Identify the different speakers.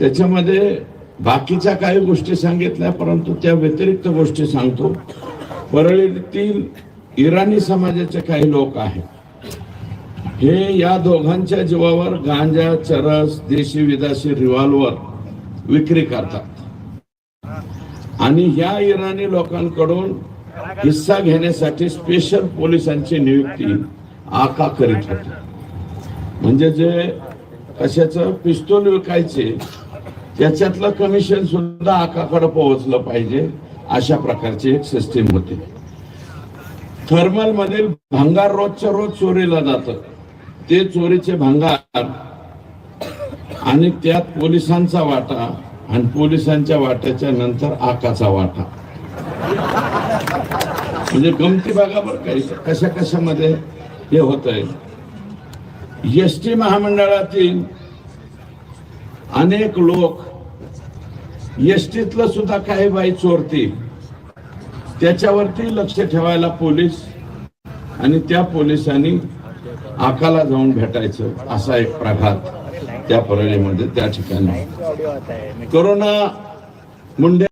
Speaker 1: त्याच्यामध्ये बाकीच्या काही गोष्टी सांगितल्या परंतु त्या व्यतिरिक्त गोष्टी सांगतो. परळीतील इराणी समाजाचे काही लोक आहेत. हे या दोघांच्या जीवावर गांजा चरस देशी विदेशी रिव्हॉल्वर विक्री करतात. आणि ह्या इराणी लोकांकडून हिस्सा घेण्यासाठी स्पेशल पोलिसांची नियुक्ती आका करीत होते. म्हणजे जे कशाचं पिस्तूल विकायचे त्याच्यातलं कमिशन सुद्धा आकाकडे पोहोचलं पाहिजे अशा प्रकारची एक सिस्टीम होती. थर्मल मधील भंगार रोजच्या रोज चोरीला जात. ते चोरीचे भंगार आणि त्यात पोलिसांचा वाटा आणि पोलिसांच्या वाट्याच्या नंतर आकाचा वाटा. म्हणजे गमती बघा बरं काही कशा कशामध्ये हे होत आहे एस टी महामंडळातील अनेक लोक एस टीतलं सुद्धा काही बाई चोरतील. त्याच्यावरती लक्ष ठेवायला पोलीस आणि त्या पोलिसांनी आकाला जाऊन भेटायचं असा एक प्रघात त्या परळीमध्ये त्या ठिकाणी. करोना मुंडे